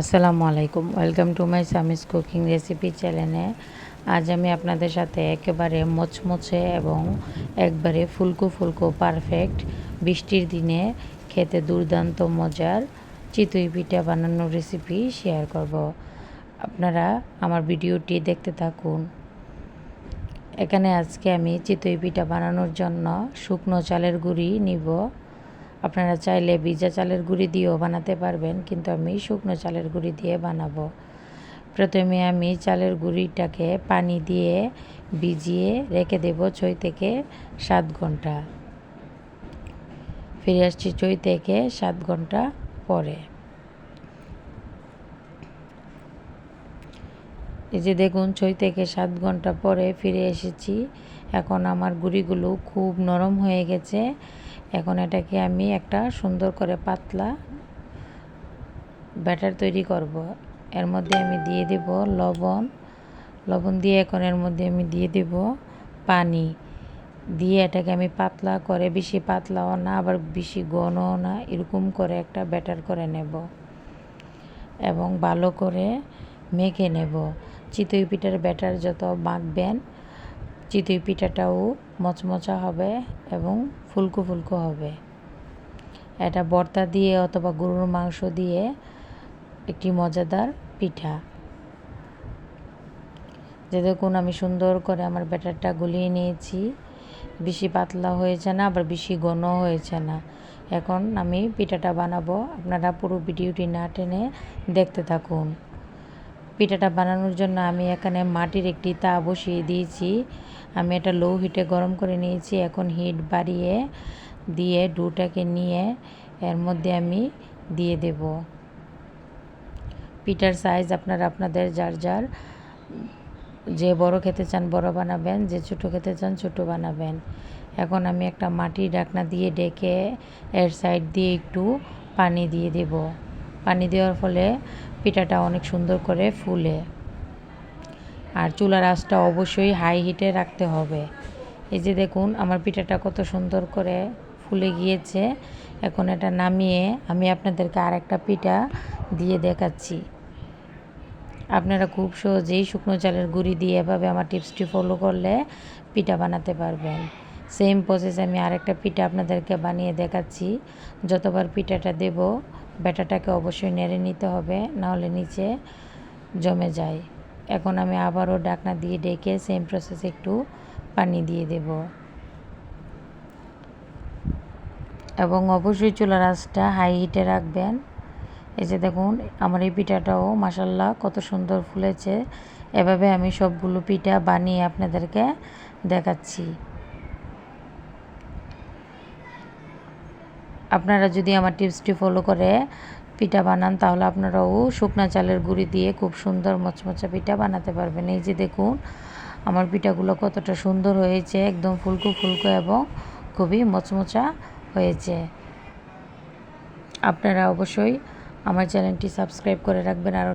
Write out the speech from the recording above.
আসসালামু আলাইকুম। Welcome to my Sami's cooking recipe চ্যানেলে আজ আমি আপনাদের সাথে একেবারে মচমচে এবং একবারে ফুলকো ফুলকো পারফেক্ট বৃষ্টির দিনে খেতে দুর্দান্ত মজার চিতই পিঠা বানানোর রেসিপি শেয়ার করব। আপনারা আমার ভিডিওটি দেখতে থাকুন। এখানে আজকে আমি চিতই পিঠা বানানোর জন্য শুকনো চালের গুঁড়ি নিব। আপনারা চাইলে ভিজা চালের গুঁড়ি দিয়েও বানাতে পারবেন, কিন্তু আমি শুকনো চালের গুঁড়ি দিয়ে বানাবো। প্রথমে আমি চালের গুঁড়িটাকে পানি দিয়ে ভিজিয়ে রেখে দেব ছয় থেকে সাত ঘণ্টা। ফিরে আসছি ছয় থেকে সাত ঘণ্টা পরে। এই যে দেখুন, ছয় থেকে সাত ঘণ্টা পরে ফিরে এসেছি। এখন আমার গুঁড়িগুলো খুব নরম হয়ে গেছে। এখন এটাকে আমি একটা সুন্দর করে পাতলা ব্যাটার তৈরি করব। এর মধ্যে আমি দিয়ে দেব লবণ। লবণ দিয়ে এখন এর মধ্যে আমি দিয়ে দেব পানি। দিয়ে এটাকে আমি পাতলা করে, বেশি পাতলাও না, আবার বেশি ঘনও না, এরকম করে একটা ব্যাটার করে নেব। এবং ভালো করে মেখে নেব। চিতই পিঠার ব্যাটার যত মাখবেন চিতই পিঠাটাও মচমচা হবে এবং ফুলকো ফুলকো হবে। এটা বর্তা দিয়ে অথবা গরুর মাংস দিয়ে একটি মজাদার পিঠা। যে দেখুন, আমি সুন্দর করে আমার ব্যাটারটা গুলিয়ে নিয়েছি। বেশি পাতলা হয়েছে না, আবার বেশি ঘন হয়েছে না। এখন আমি পিঠাটা বানাবো। আপনারা পুরো ভিডিওটি না টেনে দেখতে থাকুন। পিঠাটা বানানোর জন্য আমি এখানে মাটির একটি তা বসিয়ে দিয়েছি। আমি এটা লো হিটে গরম করে নিয়েছি। এখন হিট বাড়িয়ে দিয়ে ডুটাকে নিয়ে এর মধ্যে আমি দিয়ে দেব। পিঠার সাইজ আপনার আপনাদের যার যার, যে বড় খেতে চান বড় বানাবেন, যে ছোট খেতে চান ছোট বানাবেন। এখন আমি একটা মাটির ডাকনা দিয়ে ডেকে এর সাইড দিয়ে একটু পানি দিয়ে দেব। পানি দেওয়ার ফলে পিঠাটা অনেক সুন্দর করে ফুলে। আর চুলার আঁচটা অবশ্যই হাই হিটে রাখতে হবে। এই যে দেখুন, আমার পিঠাটা কত সুন্দর করে ফুলে গিয়েছে। এখন এটা নামিয়ে আমি আপনাদেরকে আর একটা পিঠা দিয়ে দেখাচ্ছি। আপনারা খুব সহজেই শুকনো চালের গুঁড়ি দিয়ে এভাবে আমার টিপসটি ফলো করলে পিঠা বানাতে পারবেন। সেম প্রসেস আমি আরেকটা পিঠা আপনাদেরকে বানিয়ে দেখাচ্ছি। যতবার পিঠাটা দেব ব্যাটাটাকে অবশ্যই নেড়ে নিতে হবে, নাহলে নিচে জমে যায়। এখন আমি আবারও ডাকনা দিয়ে ডেকে সেম প্রসেস একটু পানি দিয়ে দেব। এবং অবশ্যই চুলার আঁচটা হাই হিটে রাখবেন। এই যে দেখুন, আমার এই পিঠাটাও মাসাল্লাহ কত সুন্দর ফুলেছে। এভাবে আমি সবগুলো পিঠা বানিয়ে আপনাদেরকে দেখাচ্ছি। আপনারা যদি আমার টিপসটি ফলো করে পিঠা বানান, তাহলে আপনারাও শুকনা চালের গুঁড়ি দিয়ে খুব সুন্দর মচমচা পিঠা বানাতে পারবেন। এই যে দেখুন, আমার পিঠাগুলো কতটা সুন্দর হয়েছে, একদম ফুলকো ফুলকো এবং খুবই মচমচা হয়েছে। আপনারা অবশ্যই আমার চ্যানেলটি সাবস্ক্রাইব করে রাখবেন। আর